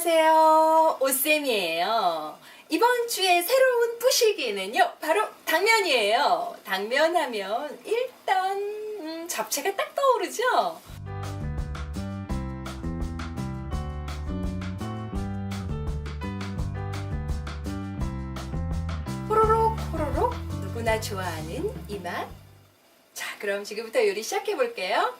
안녕하세요. 오쌤이에요. 이번 주에 새로운 뿌시기는요, 바로 당면이에요. 당면 하면 일단, 음, 잡채가 딱 떠오르죠? 호로록, 호로록, 누구나 좋아하는 이 맛. 자, 그럼 지금부터 요리 시작해 볼게요.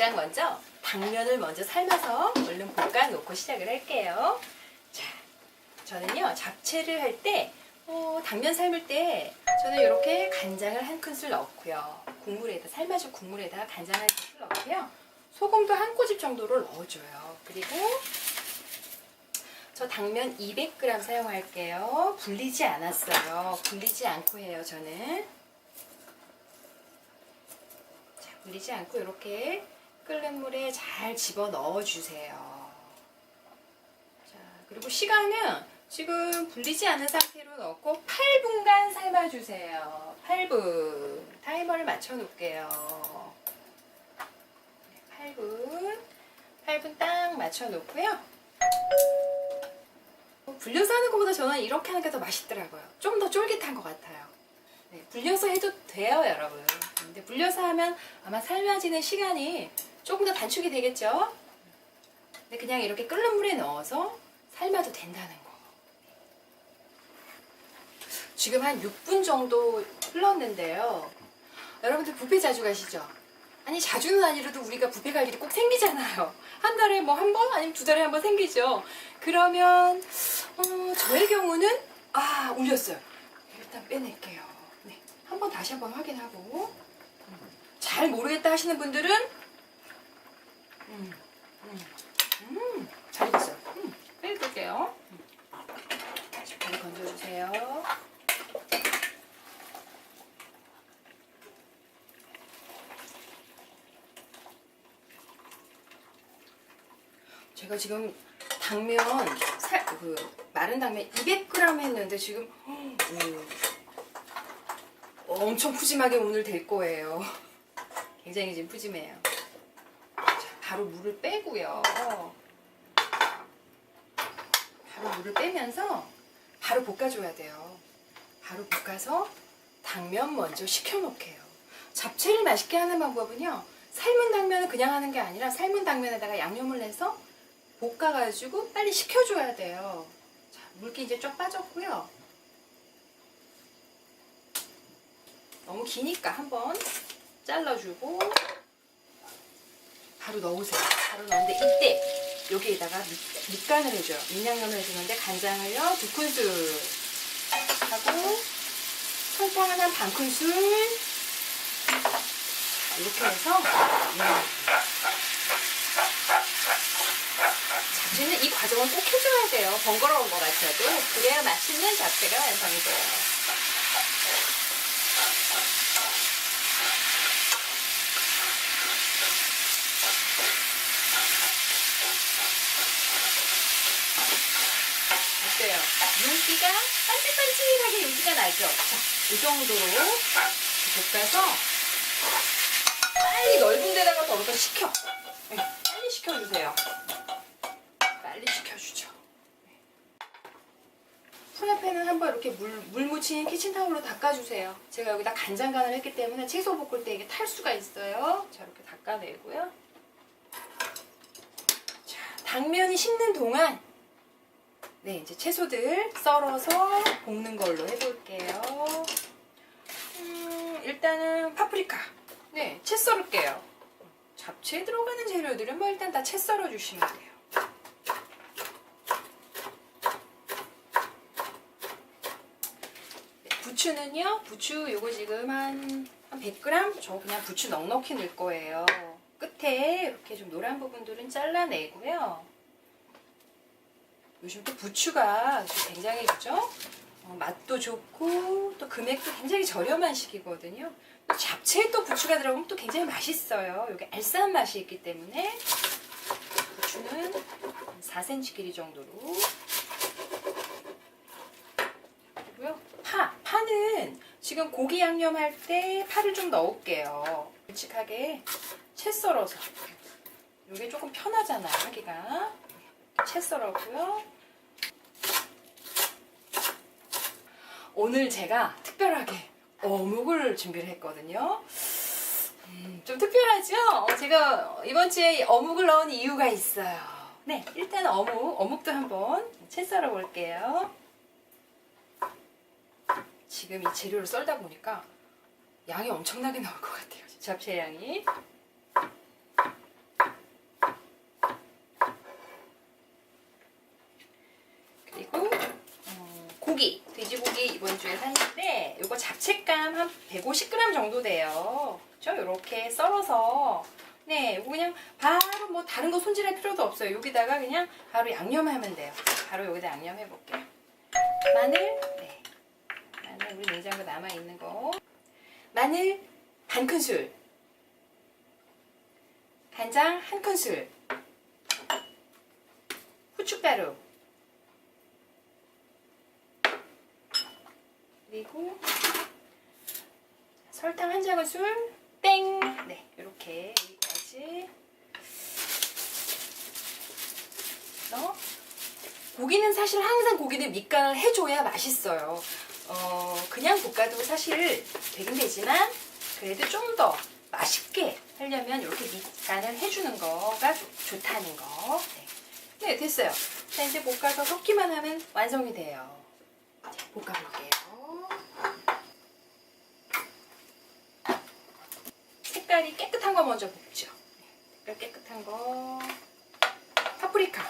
가장 먼저 당면을 먼저 삶아서 얼른 볶아 놓고 시작을 할게요. 자, 저는요 잡채를 할 때 어, 당면 삶을 때 저는 이렇게 간장을 한 큰술 넣고요. 국물에다 삶아준 국물에다 간장 한 큰술 넣고요. 소금도 한 꼬집 정도를 넣어줘요. 그리고 저 당면 200g 사용할게요. 불리지 않았어요. 불리지 않고 해요, 저는. 자, 불리지 않고 이렇게 끓는 물에 잘 집어 넣어 주세요. 자, 그리고 시간은 지금 불리지 않은 상태로 넣고 8분간 삶아 주세요. 8분. 타이머를 맞춰 놓을게요. 8분. 8분 딱 맞춰 놓고요. 불려서 하는 것보다 저는 이렇게 하는 게 더 맛있더라고요. 좀 더 쫄깃한 것 같아요. 네, 불려서 해도 돼요, 여러분. 근데 불려서 하면 아마 삶아지는 시간이 조금 더 단축이 되겠죠? 근데 그냥 이렇게 끓는 물에 넣어서 삶아도 된다는 거. 지금 한 6분 정도 흘렀는데요. 여러분들 뷔페 자주 가시죠? 아니 자주는 아니라도 우리가 뷔페 갈 일이 꼭 생기잖아요. 한 달에 뭐 한 번 아니면 두 달에 한 번 생기죠. 그러면 어, 저의 경우는 아 울렸어요. 일단 빼낼게요. 네, 한 번 다시 한번 확인하고 음, 잘 모르겠다 하시는 분들은 음, 음, 음, 잘 됐어요. 음, 빼볼게요. 음. 다시 발 건져주세요. 제가 지금 당면 살, 그 마른 당면 200g 했는데 지금 음, 엄청 푸짐하게 오늘 될 거예요. 굉장히 지금 푸짐해요. 자, 바로 물을 빼고요. 바로 물을 빼면서 바로 볶아줘야 돼요. 바로 볶아서 당면 먼저 식혀놓게요. 잡채를 맛있게 하는 방법은요. 삶은 당면을 그냥 하는 게 아니라 삶은 당면에다가 양념을 내서 볶아가지고 빨리 식혀줘야 돼요. 자, 물기 이제 쫙 빠졌고요. 너무 기니까 한번 잘라주고 바로 넣으세요. 바로 넣는데 이때 여기에다가 밑, 밑간을 해줘요. 밑양념을 해주는데 간장을요 두 큰술 하고 설탕은 한 반 큰술 이렇게 해서 음. 잡채는 이 과정을 꼭 해줘야 돼요. 번거로운 거 같아도 그래야 맛있는 잡채가 완성이 돼요. 윤기가 반질반질하게 윤기가 나죠? 자, 이 정도로 볶아서 빨리 넓은 데다가 덜어서 식혀. 네, 빨리 식혀주세요. 빨리 식혀주죠. 네. 프라이팬은 한번 이렇게 물, 물 묻힌 키친타올로 닦아주세요. 제가 여기다 간장 간을 했기 때문에 채소 볶을 때 이게 탈 수가 있어요. 자, 이렇게 닦아내고요. 자, 당면이 식는 동안 네, 이제 채소들 썰어서 볶는 걸로 해볼게요. 음, 일단은 파프리카. 네, 채 썰을게요. 잡채에 들어가는 재료들은 뭐 일단 다 채 썰어 주시면 돼요. 네, 부추는요, 부추 요거 지금 한, 한 100g? 저 그냥 부추 넉넉히 넣을 거예요. 끝에 이렇게 좀 노란 부분들은 잘라내고요. 요즘 또 부추가 굉장히 그죠? 어, 맛도 좋고 또 금액도 굉장히 저렴한 식이거든요. 또 잡채에 또 부추가 들어가면 또 굉장히 맛있어요. 여기 알싸한 맛이 있기 때문에 부추는 4cm 길이 정도로 그리고요. 파! 파는 지금 고기 양념할 때 파를 좀 넣을게요. 솔직하게 채 썰어서 이게 조금 편하잖아 하기가 채 썰었고요. 오늘 제가 특별하게 어묵을 준비를 했거든요. 음, 좀 특별하죠? 어, 제가 이번 주에 어묵을 넣은 이유가 있어요. 네, 일단 어묵, 어묵도 한번 채 썰어 볼게요. 지금 이 재료를 썰다 보니까 양이 엄청나게 나올 것 같아요. 잡채 양이. 그리고 어, 고기, 돼지고기 이번 주에 샀는데 이거 잡채감 한 150g 정도 돼요. 저 이렇게 썰어서 네, 이거 그냥 바로 뭐 다른 거 손질할 필요도 없어요. 여기다가 그냥 바로 양념하면 돼요. 바로 여기다 양념해 볼게요. 마늘, 네, 마늘 우리 냉장고 남아 있는 거. 마늘 반 큰술, 간장 한 큰술, 후춧가루. 그리고 설탕 한 작은술 땡. 네, 이렇게 여기까지. 어? 고기는 사실 항상 고기는 밑간을 해줘야 맛있어요. 어, 그냥 볶아도 사실 되긴 되지만 그래도 좀 더 맛있게 하려면 이렇게 밑간을 해주는 거가 좋, 좋다는 거. 네. 네, 됐어요. 자, 이제 볶아서 섞기만 하면 완성이 돼요. 자, 볶아볼게요. 색깔이 깨끗한 거 먼저 볶죠. 네, 색깔 깨끗한 거. 파프리카.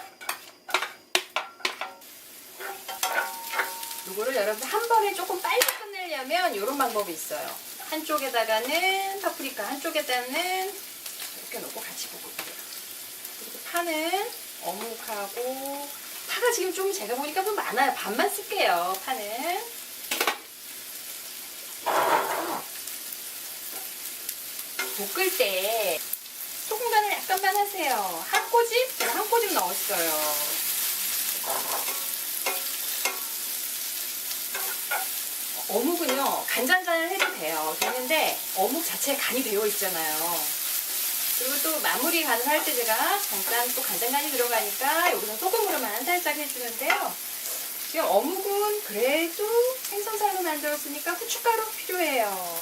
이거를 여러분 한 번에 조금 빨리 끝내려면 이런 방법이 있어요. 한쪽에다가는 파프리카, 한쪽에다가는 이렇게 놓고 같이 볶을게요. 그리고 파는 어묵하고 파가 지금 좀 제가 보니까 좀 많아요. 반만 쓸게요. 파는. 볶을 때 소금 간을 약간만 하세요. 한 꼬집? 제가 한 꼬집 넣었어요. 어묵은요 간장간을 해도 돼요. 되는데 어묵 자체에 간이 배어 있잖아요. 그리고 또 마무리 간을 할 때 제가 잠깐 또 간장간이 들어가니까 여기서 소금으로만 살짝 해주는데요. 지금 어묵은 그래도 생선살로 만들었으니까 후춧가루 필요해요.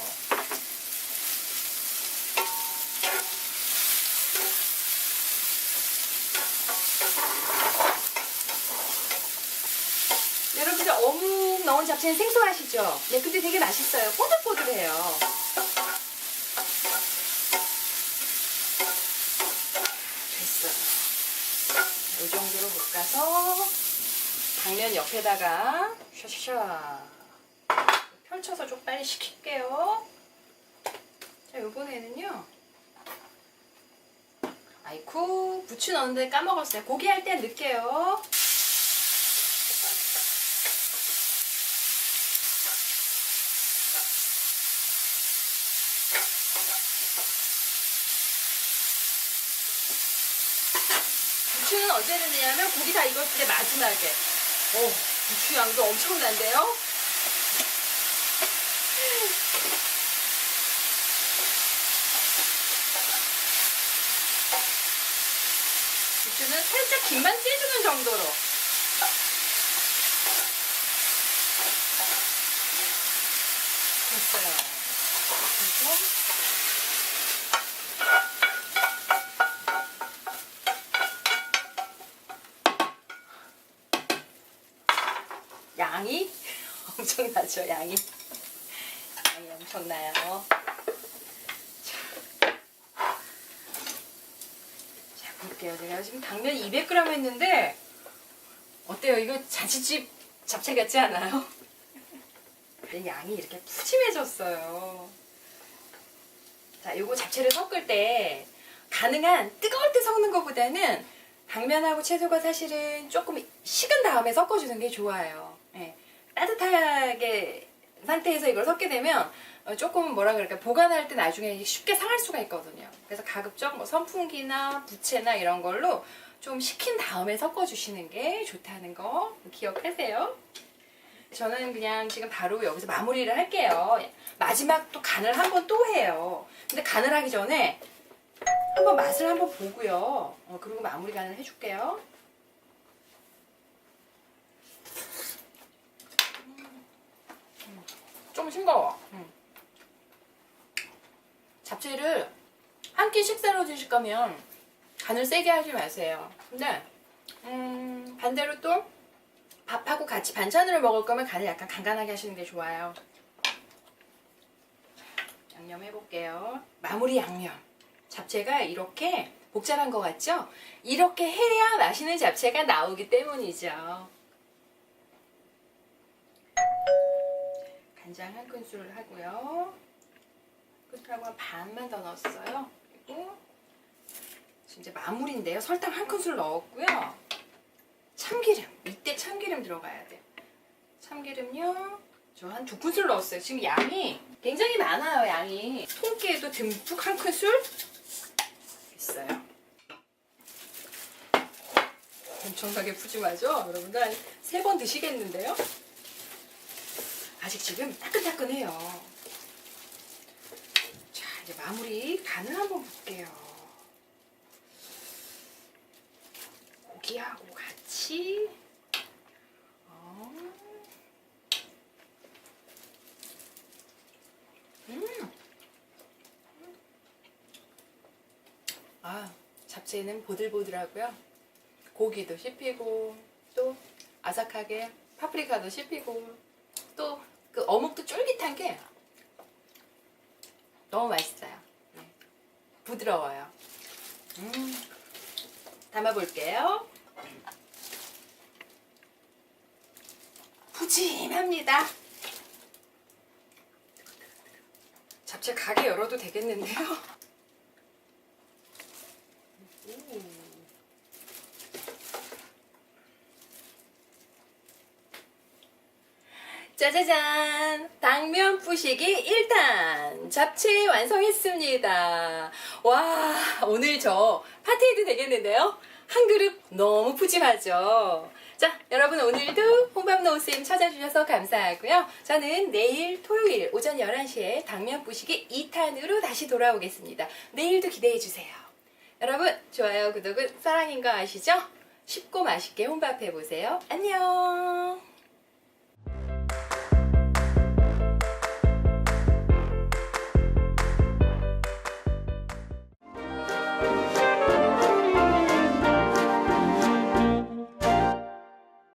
여러분들 넣은 잡채는 생소하시죠? 네, 근데 되게 맛있어요. 꼬들꼬들해요. 됐어요. 이 정도로 볶아서 당면 옆에다가 샤샤 펼쳐서 좀 빨리 식힐게요. 자, 이번에는요. 아이쿠, 부추 넣는데 까먹었어요. 고기 할 때 넣을게요. 부추는 언제 넣냐면 고기 다 익었을 때 마지막에. 오, 부추 양도 엄청난데요? 부추는 살짝 김만 떼주는 정도로. 됐어요. 그리고 양이 엄청나죠, 양이. 양이 엄청나요. 자, 자, 볼게요. 제가 지금 당면 200g 했는데, 어때요? 이거 잔치집 잡채 같지 않아요? 양이 이렇게 푸짐해졌어요. 자, 요거 잡채를 섞을 때, 가능한 뜨거울 때 섞는 것보다는 당면하고 채소가 사실은 조금 식은 다음에 섞어주는 게 좋아요. 예. 따뜻하게 상태에서 이걸 섞게 되면 어, 조금 뭐라 그럴까 보관할 때 나중에 쉽게 상할 수가 있거든요. 그래서 가급적 뭐 선풍기나 부채나 이런 걸로 좀 식힌 다음에 섞어주시는 게 좋다는 거 기억하세요. 저는 그냥 지금 바로 여기서 마무리를 할게요. 마지막 또 간을 한 번 또 해요. 근데 간을 하기 전에 한번 맛을 한번 보고요. 어, 그리고 마무리 간을 해줄게요. 좀 싱거워. 음. 잡채를 한 끼 식사로 드실 거면 간을 세게 하지 마세요. 근데 음, 반대로 또 밥하고 같이 반찬으로 먹을 거면 간을 약간 간간하게 하시는 게 좋아요. 양념 해볼게요. 마무리 양념. 잡채가 이렇게 복잡한 것 같죠? 이렇게 해야 맛있는 잡채가 나오기 때문이죠. 간장 한 큰술 하고요. 큰술하고 한 반만 더 넣었어요. 그리고 이제 마무리인데요. 설탕 한 큰술 넣었고요. 참기름. 이때 참기름 들어가야 돼. 참기름요. 저 한 두 큰술 넣었어요. 지금 양이 굉장히 많아요, 양이. 통깨도 듬뿍 한 큰술 있어요. 엄청나게 푸짐하죠? 여러분들 한 세 번 드시겠는데요? 아직 지금 따끈따끈해요. 자, 이제 마무리 간을 한번 볼게요. 고기하고 같이 어. 음. 아, 잡채는 보들보들하고요. 고기도 씹히고 또 아삭하게 파프리카도 씹히고 또 그 어묵도 쫄깃한 게 너무 맛있어요. 네. 부드러워요. 음. 담아볼게요. 푸짐합니다. 잡채 가게 열어도 되겠는데요? 오. 짜자잔! 당면 부시기 1탄! 잡채 완성했습니다. 와, 오늘 저 파티해도 되겠는데요? 한 그릇 너무 푸짐하죠? 자, 여러분 오늘도 홍밤노우쌤 찾아주셔서 감사하고요. 저는 내일 토요일 오전 11시에 당면 부시기 2탄으로 다시 돌아오겠습니다. 내일도 기대해주세요. 여러분, 좋아요, 구독은 사랑인 거 아시죠? 쉽고 맛있게 혼밥해보세요. 안녕!